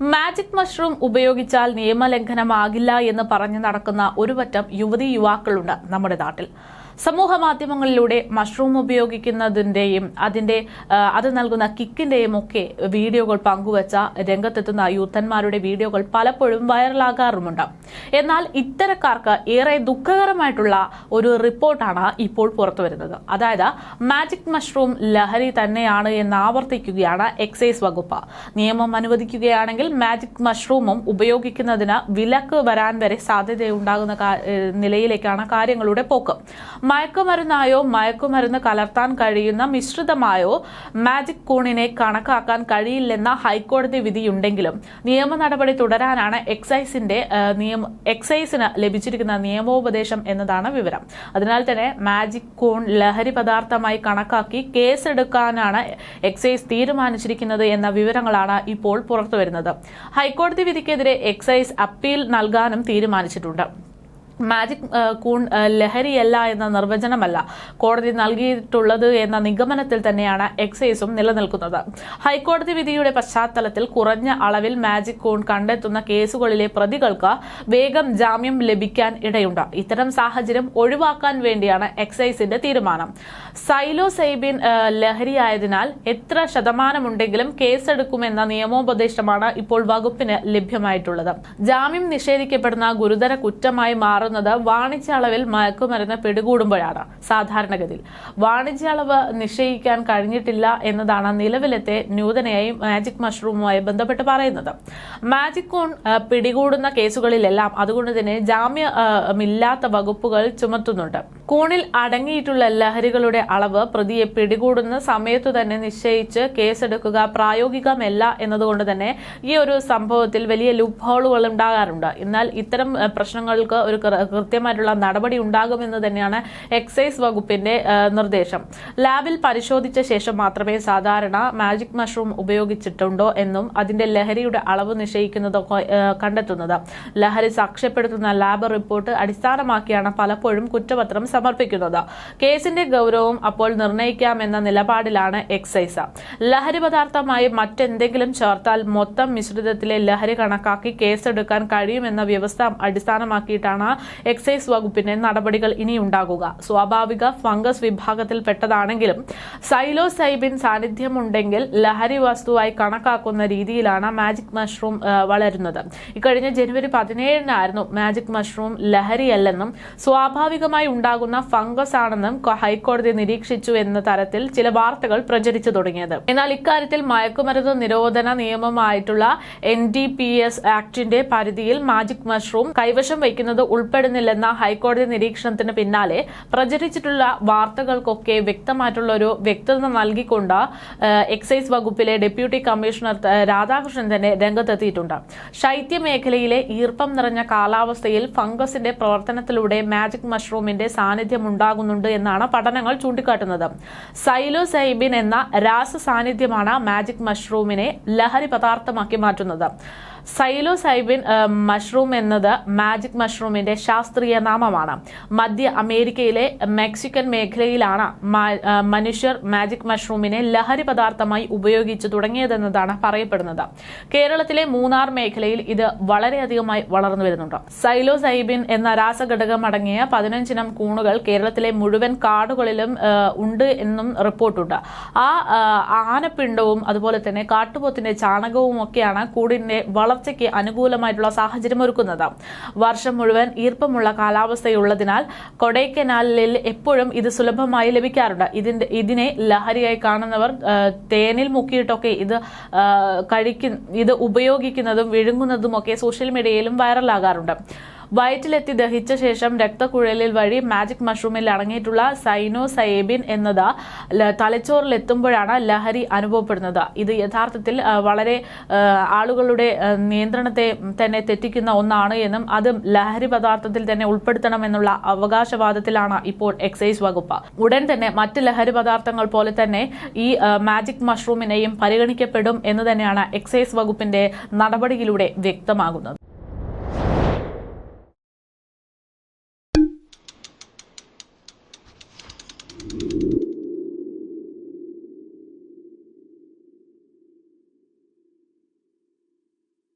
Magic mushroom ഉപയോഗിച്ചാൽ നിയമലംഘനമാകില്ല എന്ന് പറഞ്ഞു നടക്കുന്ന ഒരു പറ്റം യുവതി യുവാക്കളുണ്ട് നമ്മുടെ നാട്ടിൽ. സമൂഹ മാധ്യമങ്ങളിലൂടെ മഷ്റൂം ഉപയോഗിക്കുന്നതിന്റെയും അതിന്റെ അത് നൽകുന്ന കിക്കിന്റെയും ഒക്കെ വീഡിയോകൾ പങ്കുവച്ച രംഗത്തെത്തുന്ന യൂത്തന്മാരുടെ വീഡിയോകൾ പലപ്പോഴും വൈറലാകാറുമുണ്ട്. എന്നാൽ ഇത്തരക്കാർക്ക് ഏറെ ദുഃഖകരമായിട്ടുള്ള ഒരു റിപ്പോർട്ടാണ് ഇപ്പോൾ പുറത്തുവരുന്നത് അതായത് മാജിക് മഷ്റൂം ലഹരി തന്നെയാണ് എന്ന് ആവർത്തിക്കുകയാണ് എക്സൈസ് വകുപ്പ്. നിയമം അനുവദിക്കുകയാണെങ്കിൽ മാജിക് മഷ്റൂമും ഉപയോഗിക്കുന്നതിന് വിലക്ക് വരാൻ വരെ സാധ്യതയുണ്ടാകുന്ന നിലയിലേക്കാണ് കാര്യങ്ങളുടെ പോക്ക്. മയക്കുമരുന്നായോ മയക്കുമരുന്ന് കലർത്താൻ കഴിയുന്ന മിശ്രിതമായോ മാജിക് കൂണിനെ കണക്കാക്കാൻ കഴിയില്ലെന്ന ഹൈക്കോടതി വിധിയുണ്ടെങ്കിലും നിയമ നടപടി തുടരാനാണ് എക്സൈസിന്റെ നിയമ എക്സൈസിന് ലഭിച്ചിരിക്കുന്ന നിയമോപദേശം എന്നതാണ് വിവരം. അതിനാൽ തന്നെ മാജിക് കൂൺ ലഹരി പദാർത്ഥമായി കണക്കാക്കി കേസെടുക്കാനാണ് എക്സൈസ് തീരുമാനിച്ചിരിക്കുന്നത് എന്ന വിവരങ്ങളാണ് ഇപ്പോൾ പുറത്തുവരുന്നത്. ഹൈക്കോടതി വിധിക്കെതിരെ എക്സൈസ് അപ്പീൽ നൽകാനും തീരുമാനിച്ചിട്ടുണ്ട് മാജിക് കൂൺ ലഹരിയല്ല എന്ന നിർവചനമല്ല കോടതി നൽകിയിട്ടുള്ളത് എന്ന നിഗമനത്തിൽ തന്നെയാണ് എക്സൈസും നിലനിൽക്കുന്നത്. ഹൈക്കോടതി വിധിയുടെ പശ്ചാത്തലത്തിൽ കുറഞ്ഞ അളവിൽ മാജിക് കൂൺ കണ്ടെത്തുന്ന കേസുകളിലെ പ്രതികൾക്ക് വേഗം ജാമ്യം ലഭിക്കാൻ ഇടയുണ്ട്. ഇത്തരം സാഹചര്യം ഒഴിവാക്കാൻ വേണ്ടിയാണ് എക്സൈസിന്റെ തീരുമാനം. സൈലോസൈബിൻ ലഹരിയായതിനാൽ എത്ര ശതമാനമുണ്ടെങ്കിലും കേസെടുക്കുമെന്ന നിയമോപദേശമാണ് ഇപ്പോൾ വകുപ്പിന് ലഭ്യമായിട്ടുള്ളത്. ജാമ്യം നിഷേധിക്കപ്പെടുന്ന ഗുരുതര കുറ്റമായി മാറുന്നത് വാണിജ്യ അളവിൽ മയക്കുമരുന്ന് പിടികൂടുമ്പോഴാണ് സാധാരണഗതിയിൽ. വാണിജ്യ അളവ് നിശ്ചയിക്കാൻ കഴിഞ്ഞിട്ടില്ല എന്നതാണ് നിലവിലത്തെ നൂതനയായി മാജിക് മഷ്റൂമുമായി ബന്ധപ്പെട്ട് പറയുന്നത്. മാജിക് കോൺ പിടികൂടുന്ന കേസുകളിലെല്ലാം അതുകൊണ്ട് തന്നെ ജാമ്യമില്ലാത്ത വകുപ്പുകൾ ചുമത്തുന്നുണ്ട്. കൂണിൽ അടങ്ങിയിട്ടുള്ള ലഹരികളുടെ അളവ് പ്രതിയെ പിടികൂടുന്ന സമയത്തു തന്നെ നിശ്ചയിച്ച് കേസെടുക്കുക പ്രായോഗികമല്ല എന്നതുകൊണ്ട് തന്നെ ഈ ഒരു സംഭവത്തിൽ വലിയ ലൂപ്പ് ഹോളുകൾ ഉണ്ടാകാറുണ്ട്. എന്നാൽ ഇത്തരം പ്രശ്നങ്ങൾക്ക് ഒരു കൃത്യമായിട്ടുള്ള നടപടി ഉണ്ടാകുമെന്ന് തന്നെയാണ് എക്സൈസ് വകുപ്പിന്റെ നിർദ്ദേശം. ലാബിൽ പരിശോധിച്ച ശേഷം മാത്രമേ സാധാരണ മാജിക് മഷ്റൂം ഉപയോഗിച്ചിട്ടുണ്ടോ എന്നും അതിന്റെ ലഹരിയുടെ അളവ് നിശ്ചയിക്കുന്നതൊക്കെ കണ്ടെത്തുന്നത്. ലഹരി സാക്ഷ്യപ്പെടുത്തുന്ന ലാബ് റിപ്പോർട്ട് അടിസ്ഥാനമാക്കിയാണ് പലപ്പോഴും കുറ്റപത്രം സമർപ്പിക്കുന്നത്. കേസിന്റെ ഗൗരവം അപ്പോൾ നിർണയിക്കാമെന്ന നിലപാടിലാണ് എക്സൈസ്. ലഹരി പദാർത്ഥമായി മറ്റെന്തെങ്കിലും ചേർത്താൽ മൊത്തം മിശ്രിതത്തിലെ ലഹരി കണക്കാക്കി കേസെടുക്കാൻ കഴിയുമെന്ന വ്യവസ്ഥ അടിസ്ഥാനമാക്കിയിട്ടാണ് എക്സൈസ് വകുപ്പിന്റെ നടപടികൾ ഇനിയുണ്ടാകുക. സ്വാഭാവിക ഫംഗസ് വിഭാഗത്തിൽപ്പെട്ടതാണെങ്കിലും സൈലോസൈബിൻ സാന്നിധ്യമുണ്ടെങ്കിൽ ലഹരി വസ്തുവായി കണക്കാക്കുന്ന രീതിയിലാണ് മാജിക് മഷ്റൂം വളരുന്നത്. ഇക്കഴിഞ്ഞ ജനുവരി പതിനേഴിനായിരുന്നു മാജിക് മഷ്റൂം ലഹരിയല്ലെന്നും സ്വാഭാവികമായി ഉണ്ടാകുന്ന ഫംഗസ് ആണെന്നും ഹൈക്കോടതി നിരീക്ഷിച്ചു എന്ന തരത്തിൽ ചില വാർത്തകൾ പ്രചരിച്ചു തുടങ്ങിയത്. എന്നാൽ ഇക്കാര്യത്തിൽ മയക്കുമരുന്ന് നിരോധന നിയമമായിട്ടുള്ള എൻ ഡി പി എസ് ആക്ടിന്റെ പരിധിയിൽ മാജിക് മഷ്റൂം കൈവശം വയ്ക്കുന്നത് ഉൾപ്പെടുന്നില്ലെന്ന ഹൈക്കോടതി നിരീക്ഷണത്തിന് പിന്നാലെ പ്രചരിച്ചിട്ടുള്ള വാർത്തകൾക്കൊക്കെ വ്യക്തമായിട്ടുള്ള ഒരു വ്യക്തത നൽകിക്കൊണ്ട് എക്സൈസ് വകുപ്പിലെ ഡെപ്യൂട്ടി കമ്മീഷണർ രാധാകൃഷ്ണൻ തന്നെ രംഗത്തെത്തിയിട്ടുണ്ട്. ശൈത്യ മേഖലയിലെ ഈർപ്പം നിറഞ്ഞ കാലാവസ്ഥയിൽ ഫംഗസിന്റെ പ്രവർത്തനത്തിലൂടെ മാജിക് മഷ്റൂമിന്റെ സാന്നിധ്യം ഉണ്ടാകുന്നുണ്ട് എന്നാണ് പഠനങ്ങൾ ചൂണ്ടിക്കാട്ടുന്നത്. സൈലോസൈബിൻ എന്ന രാസ സാന്നിധ്യമാണ് മാജിക് മഷ്റൂമിനെ ലഹരി പദാർത്ഥമാക്കി മാറ്റുന്നത്. സൈലോസൈബിൻ മഷ്റൂം എന്നത് മാജിക് മഷ്റൂമിന്റെ ശാസ്ത്രീയ നാമമാണ്. മധ്യ അമേരിക്കയിലെ മെക്സിക്കൻ മേഖലയിലാണ് മനുഷ്യർ മാജിക് മഷ്റൂമിനെ ലഹരി പദാർത്ഥമായി ഉപയോഗിച്ചു തുടങ്ങിയതെന്നതാണ് പറയപ്പെടുന്നത്. കേരളത്തിലെ മൂന്നാർ മേഖലയിൽ ഇത് വളരെയധികമായി വളർന്നു വരുന്നുണ്ട്. സൈലോസൈബിൻ എന്ന രാസഘടകം അടങ്ങിയ പതിനഞ്ചിനം കൂണുകൾ കേരളത്തിലെ മുഴുവൻ കാടുകളിലും ഉണ്ട് എന്നും റിപ്പോർട്ടുണ്ട്. ആ ആനപ്പിണ്ടവും അതുപോലെ തന്നെ കാട്ടുപോത്തിന്റെ ചാണകവും ഒക്കെയാണ് കൂടിന്റെ വളർച്ചയ്ക്ക് അനുകൂലമായിട്ടുള്ള സാഹചര്യം ഒരുക്കുന്നത്. വർഷം മുഴുവൻ ഈർപ്പമുള്ള കാലാവസ്ഥയുള്ളതിനാൽ കൊടൈക്കനാലിൽ എപ്പോഴും ഇത് സുലഭമായി ലഭിക്കാറുണ്ട്. ഇതിന്റെ ഇതിനെ ലഹരിയായി കാണുന്നവർ തേനിൽ മുക്കിയിട്ടൊക്കെ ഇത് കഴിക്കുന്ന കഴിക്കും ഇത് ഉപയോഗിക്കുന്നതും വിഴുങ്ങുന്നതും ഒക്കെ സോഷ്യൽ മീഡിയയിലും വൈറലാകാറുണ്ട്. വയറ്റിലെത്തി ദഹിച്ച ശേഷം രക്തക്കുഴലിൽ വഴി മാജിക് മഷ്റൂമിൽ അടങ്ങിയിട്ടുള്ള സൈനോസയേബിൻ എന്നത് തലച്ചോറിലെത്തുമ്പോഴാണ് ലഹരി അനുഭവപ്പെടുന്നത്. ഇത് യഥാർത്ഥത്തിൽ വളരെ ആളുകളുടെ നിയന്ത്രണത്തെ തന്നെ തെറ്റിക്കുന്ന ഒന്നാണ് എന്നും അതും ലഹരി പദാർത്ഥത്തിൽ തന്നെ ഉൾപ്പെടുത്തണമെന്നുള്ള അവകാശവാദത്തിലാണ് ഇപ്പോൾ എക്സൈസ് വകുപ്പ്. ഉടൻ തന്നെ മറ്റ് ലഹരി പദാർത്ഥങ്ങൾ പോലെ തന്നെ ഈ മാജിക് മഷ്റൂമിനെയും പരിഗണിക്കപ്പെടും എന്ന് തന്നെയാണ് എക്സൈസ് വകുപ്പിന്റെ നടപടിയിലൂടെ വ്യക്തമാകുന്നത്.